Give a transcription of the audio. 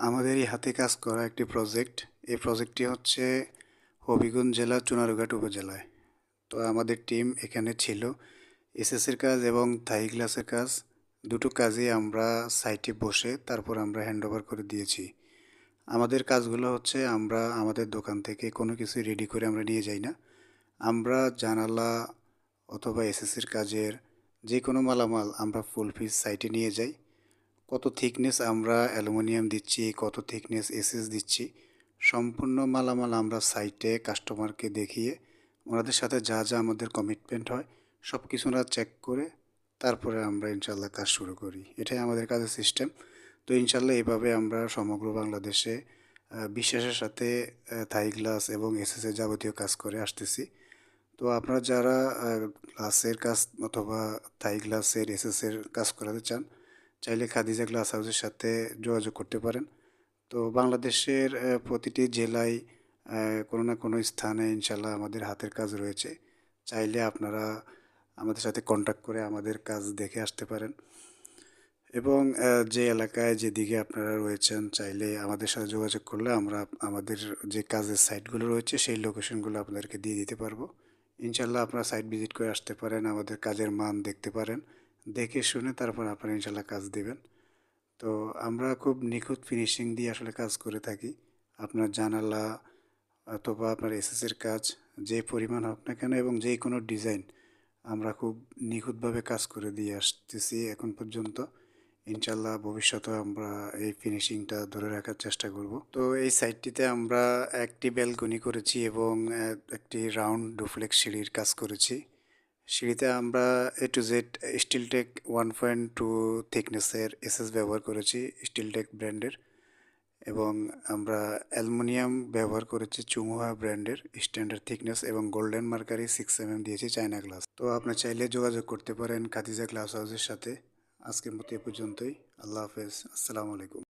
আমাদের এই হাতে কাজ করা একটি প্রজেক্ট এই প্রজেক্টটি হচ্ছে হবিগঞ্জ জেলা চুনারুঘাট উপজেলায়। তো আমাদের টিম এখানে ছিল। এসএসের কাজ এবং থাই গ্লাসের কাজ, দুটো কাজই আমরা সাইটে বসে তারপর আমরা হ্যান্ড ওভার করে দিয়েছি। আমাদের কাজগুলো হচ্ছে আমরা আমাদের দোকান থেকে কোনো কিছু রেডি করে আমরা নিয়ে যাই না। আমরা জানালা অথবা এসএসসির কাজের যে কোনো মালামাল আমরা ফুল পিস সাইটে নিয়ে যাই। কত থিকনেস আমরা অ্যালুমিনিয়াম দিচ্ছি, কত থিকনেস এসএস দিচ্ছি, সম্পূর্ণ মালামাল আমরা সাইটে কাস্টমারকে দেখিয়ে ওনাদের সাথে যা যা আমাদের কমিটমেন্ট হয় সব কিছু ওরা চেক করে তারপরে আমরা ইনশাল্লাহ কাজ শুরু করি। এটাই আমাদের কাজের সিস্টেম তো ইনশাল্লাহ এইভাবে আমরা সমগ্র বাংলাদেশে বিশ্বাসের সাথে থাই গ্লাস এবং এসএসের যাবতীয় কাজ করে আসতেছি। তো আপনারা যারা গ্লাসের কাজ অথবা থাই গ্লাসের এসএসের কাজ করাতে চান চাইলে খাদিজা গ্লাস হাউসের সাথে যোগাযোগ করতে পারেন। তো বাংলাদেশের প্রতিটি জেলায় কোনো না কোনো স্থানে ইনশাল্লাহ আমাদের হাতের কাজ রয়েছে। চাইলে আপনারা আমাদের সাথে কন্ট্যাক্ট করে আমাদের কাজ দেখে আসতে পারেন। এবং যে এলাকায় যেদিকে আপনারা রয়েছেন, চাইলে আমাদের সাথে যোগাযোগ করলে আমরা আমাদের যে কাজের সাইটগুলো রয়েছে, সেই লোকেশনগুলো আপনাদেরকে দিয়ে দিতে পারব। ইনশাল্লাহ আপনারা সাইট ভিজিট করে আসতে পারেন, আমাদের কাজের মান দেখতে পারেন। দেখে শুনে তারপর আপনারা ইনশাল্লাহ কাজ দেবেন। তো আমরা খুব নিখুঁত ফিনিশিং দিয়ে আসলে কাজ করে থাকি। আপনার জানালা অথবা আপনার এসএসের কাজ যে পরিমাণ হোক না কেন এবং যে কোনো ডিজাইন আমরা খুব নিখুঁতভাবে কাজ করে দিয়ে আসতেছি এখন পর্যন্ত। ইনশাল্লাহ ভবিষ্যতে আমরা এই ফিনিশিংটা ধরে রাখার চেষ্টা করব। তো এই সাইটটিতে আমরা একটি ব্যালকনি করেছি এবং একটি রাউন্ড ডুফ্লেক্স সিঁড়ির কাজ করেছি। সিঁড়িতে আমরা A to Z Steeltech one point two থিকনেসের SS ব্যবহার করেছি স্টিলটেক ব্র্যান্ডের এবং আমরা অ্যালুমিনিয়াম ব্যবহার করেছি চুমুহা ব্র্যান্ডের স্ট্যান্ডার্ড থিকনেস এবং golden mercury six M M দিয়েছি চায়না গ্লাস তো আপনি চাইলে যোগাযোগ করতে পারেন খাদিজা গ্লাস হাউসের সাথে। আজকের মতো এ পর্যন্তই। আল্লাহ হাফেজ। আসসালামু আলাইকুম।